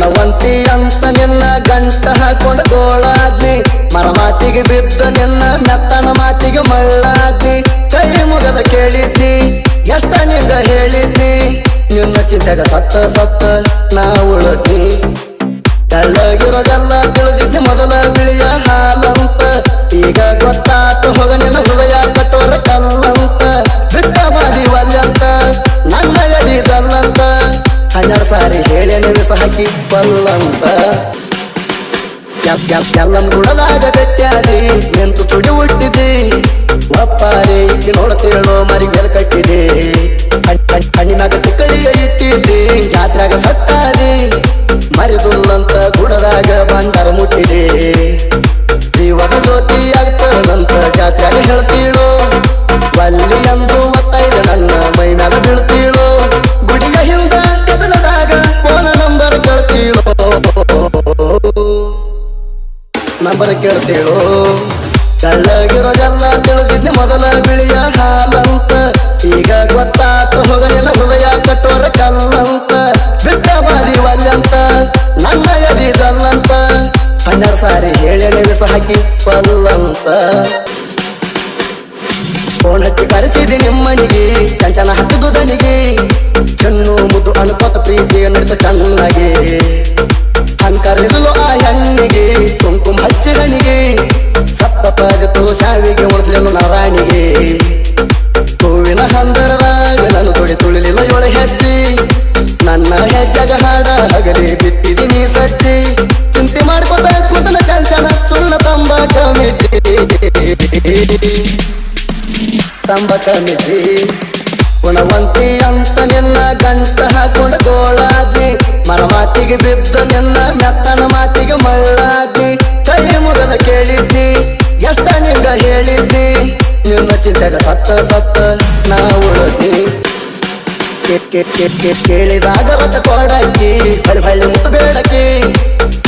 ಗುಣವಂತಿ ಅಂತ ನಿನ್ನ ಗಂಟ ಹಾಕೊಂಡ ಗೋಳಾದ್ನಿ. ಮರ ಮಾತಿಗೆ ಬಿದ್ದ ನಿನ್ನ ನತ್ತನ ಮಾತಿಗೆ ಮಳ್ಳಾದ್ನಿ. ಕೈ ಮುಗದ ಕೇಳಿದ್ನಿ, ಎಷ್ಟ ನಿಂಗ ಹೇಳಿದ್ನಿ. ನಿನ್ನ ಚಿಂತೆಗ ಸತ್ತ ಸತ್ತ ನಾ ಉಳದಿ. ತೆಳ್ಳಗಿರೋದೆಲ್ಲ ಹನ್ನೆರಡು ಸಾರಿ ಹೇಳಿ ನಿವಿಸ ಹಾಕಿ ಬಲ್ಲಂತ ಎಲ್ಲನ್ ಗುಡಲಾಗ ಬೆಟ್ಟಾದಿ ನಿಂತು ತುಡಿ ಹುಟ್ಟಿದಿ. ಒಪ್ಪಾರಿ ನೋಡ್ತೇಳೋ ಮರಿ ಮೇಲೆ ಕಟ್ಟಿದೆ. ಕಣ್ಣಿನಾಗ ಟಿಕ್ಕಳಿಯ ಇಟ್ಟಿದ್ದಿ ಜಾತ್ರೆಗ ಸತ್ತಾರಿ ಮರಿದುಲ್ಲಂತ ಗುಡದಾಗ ಬಂಡರ ಮುಟ್ಟಿದೆ. ನಂಬರ್ ಕೇಳ್ತೇಳು. ಕಳ್ಳಗಿರೋದೆಲ್ಲ ತಿಳಿದಿದ್ದೆ ಮೊದಲ ಬಿಳಿಯ ಹಾಲಂತ. ಈಗ ಗೊತ್ತಾತ ಹೋಗ ನಿನ್ನ ಹೃದಯ ಕಟ್ಟೋರ ಕಲ್ಲಂತ. ಬಿಟ್ಟ ಬಾರಿ ಒಲ್ಲಂತ, ನನ್ನ ಎದಿದಲ್ಲಂತ ಹನ್ನೆರಡು ಸಾರಿ ಹೇಳಿ ನಿವಿಸ ಹಾಕಿ ಪಲ್ಲಂತ ಫೋನ್ ಹಚ್ಚಿ ಕರೆಸಿದೆ ನಿಮ್ಮನಿಗೆ ಚಂಚನ ಹತ್ತಿದು ದನಿಗೆ. ಚೆನ್ನು ಮುದ್ದು ಅನುಪಾತ ಪ್ರೀತಿಯ ನಡೆದ ಚೆನ್ನಾಗಿ. ಕಮಿಸಿ ಗುಣವಂತಿ ಅಂತ ನಿನ್ನ ಗಂಟ ಹಾಕೊಂಡು ಗೋಳಾದಿ ಮರ ಮಾತಿಗೆ ಬಿದ್ದ ನಿನ್ನ ಮೆತ್ತನ ಮಾತಿಗೆ ಮಳ್ಳಾದಿ ಕೈ ಮುಗದ ಕೇಳಿದ್ದಿ, ಎಷ್ಟ ನಿಂಗ ಹೇಳಿದ್ದಿ. ನಿನ್ನ ಚಿಂತೆಗ ಸತ್ತ ಸತ್ತ ನಾ ಉಳದಿ. ಕೇಳಿದಾಗ ರಥ ಕೊಡಕಿ ಬಳಿ ಬಳಿ ಮುತ್ತ ಬೇಡಕಿ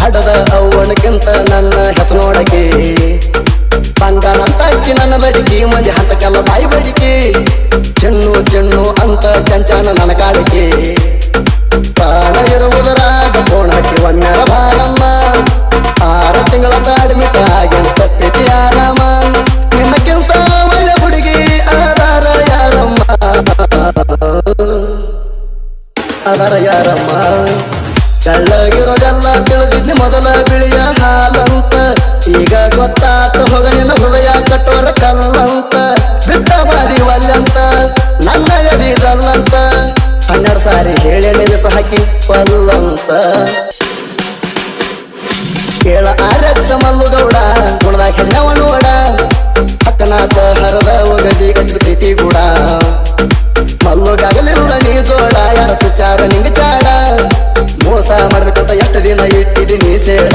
ಹಡದ ಅವನಕ್ಕಿಂತ ನನ್ನ ಹೆತ ನೋಡಕಿ ಬಂಗಾರ ಅಂತ ಅಕ್ಕಿ ನನ್ನ ಬಡಿಕಿ ಮಂದಿ ಹಂತಕ್ಕೆಲ್ಲ ಬಾಯಿ ಬಡಿಕಿ ಚೆನ್ನು ಚೆನ್ನು ಅಂತ ಚಂಚನ ನನ್ನ ಕಾಡಿಕೆ ಪ್ರಾಣ ಇರುವುದರಾಗ ಕೋಣ ಹಚ್ಚಿ ಒಮ್ಮೆರ ಬಾರಮ್ಮ ಆರು ತಿಂಗಳ ತಾಡ್ಮಿಟ ಹಾಗೆ ತಪ್ಪಿತಿ ಆರಾಮ. ನಿನ್ನಕ್ಕಿಂತ ಒಳ್ಳೆ ಹುಡುಗಿ, ಆಧಾರ ಯಾರಮ್ಮ? ಅದರ ಯಾರಮ್ಮ? ತೆಳ್ಳಗಿರೋದೆಲ್ಲ ತಿಳಿದಿದ್ನಿ ಮೊದಲ ಬಿಳಿಯ ಹಾಲಂತ. ಈಗ ಗೊತ್ತಾತು ಕಟ್ಟೋರ ಕಲ್ಲಂತ ಬಿಟ್ಟ ಬಾದಿ ವಲ್ಲಂತ ನನ್ನ ಎದಿದಲ್ಲಂತ ಹನ್ನೆರಡು ಸಾರಿ ಹೇಳಿ ನಿವಿಸ ಹಾಕಿ ಪಲ್ಲಂತ ಕೇಳ ಆರಕ್ಷ ಮಲ್ಲುಗೌಡ ಗುಣದಾಗ ಹೆಜ್ಜವ ನೋಡ. ಅಕ್ಕನಾಥ ಹರದ ಪ್ರೀತಿ ಕೂಡ ಮಲ್ಲುಗಾಗಲಿಲ್ಲ ನೀ ಜೋಡ ಯಾರ ತುಚಾರ ನಿಂಗ ಚಾಡ ಮೋಸ ಮಾಡ್ಬೇಕಂತ ಎಷ್ಟು ದಿನ ಇಟ್ಟಿದ್ದೀನಿ ಸೇಡ.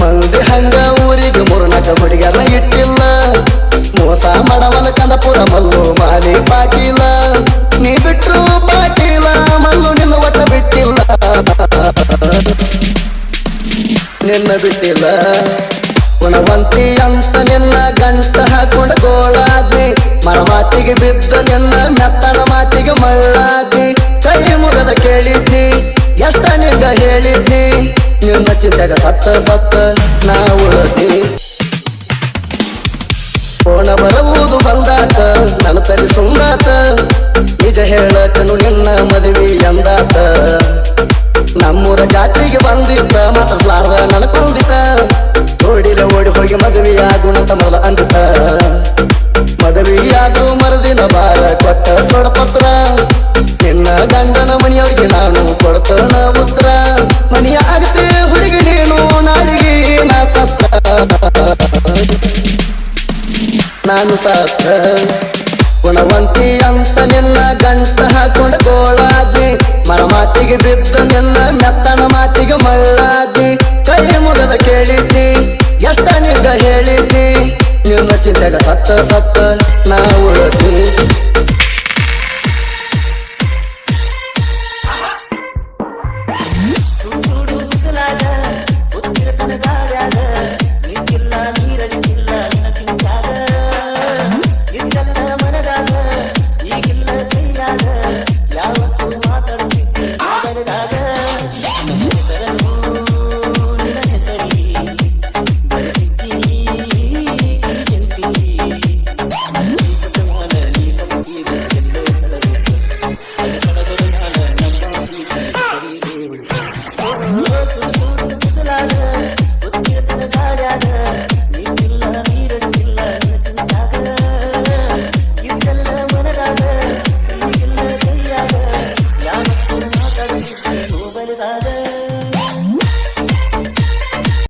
ಮಂದಿ ಹಂಗ ಊರಿಗೆ ಮೂರ್ನಾಕ ಹುಡುಗರ ಮಲ್ಲು ಮಾಲಿ ಪಾಟೀಲ ನೀ ಬಿಟ್ರು ಪಾಟೀಲ ಮಲ್ಲು ನಿನ್ನ ಒಟ್ಟ ಬಿಟ್ಟಿಲ್ಲ. ನಿನ್ನ ಬಿಟ್ಟಿಲ್ಲ. ಗುಣವಂತಿ ಅಂತ ನಿನ್ನ ಗಂಟ ಹಾಕೊಂಡು ಗೋಳಾದಿ ಮರ ಮಾತಿಗೆ ಬಿದ್ದ ನಿನ್ನ ಮೆತ್ತನ ಮಾತಿಗೆ ಮಳ್ಳಾದಿ ಕೈ ಮುಗದ ಕೇಳಿದ್ನಿ, ಎಷ್ಟ ನಿಂಗ ಹೇಳಿದ್ನಿ. ನಿನ್ನ ಚಿಂತೆಗ ಸತ್ತ ಸತ್ತ ನಾ ಉಳದಿ. ಕೋಣ ಬರಬಹುದು ಬಂದಾತ ನನ್ನ ತಲೆ ಸುಂದಾತ ನಿಜ ಹೇಳಕನು ನಿನ್ನ ಮದುವೆ ಎಂದಾತ. ನಮ್ಮೂರ ಜಾತ್ರೆಗೆ ಬಂದಿದ್ದ ಮಾತಾಡ್ಲಾರ್ದ ಕೊಂದಿತ ಓಡಿಲ ಓಡಿ ಹೋಗಿ ಮದುವೆಯಾಗುಣಂತ ಮೊದಲ ಅಂದಿತ. ಮದುವೆಯಾದ್ರು ಮರುದಿನ ಬಾರ ಕೊಟ್ಟ ಸೊಡಪತ್ರ. ನಿನ್ನ ಗಂಡನ ಮನೆಯವ್ರಿಗೆ ನಾನು ಕೊಡ್ತನ ಉತ್ತರ. ಮನೆಯ ಹುಡುಗಿ ನೀನು ನಾಲಿಗೆ ನಾ ಸತ್ತ. ನಾನು ಸತ್ತ ಗುಣವಂತಿ ಅಂತ ನಿನ್ನ ಗಂಟ ಹಾಕೊಂಡು ಗೋಳಾದಿ ಮರ ಮಾತಿಗೆ ಬಿದ್ದ ನಿನ್ನ ಮೆತ್ತನ ಮಾತಿಗೆ ಮಳ್ಳಾದಿ ಕೈ ಮುಗದ ಕೇಳಿದ್ದಿ ಎಷ್ಟ ನಿಗ ಹೇಳಿದ್ದಿ, ನಿನ್ನ ಚಿಂತೆಗ ಸತ್ತ ಸತ್ತ ನಾವು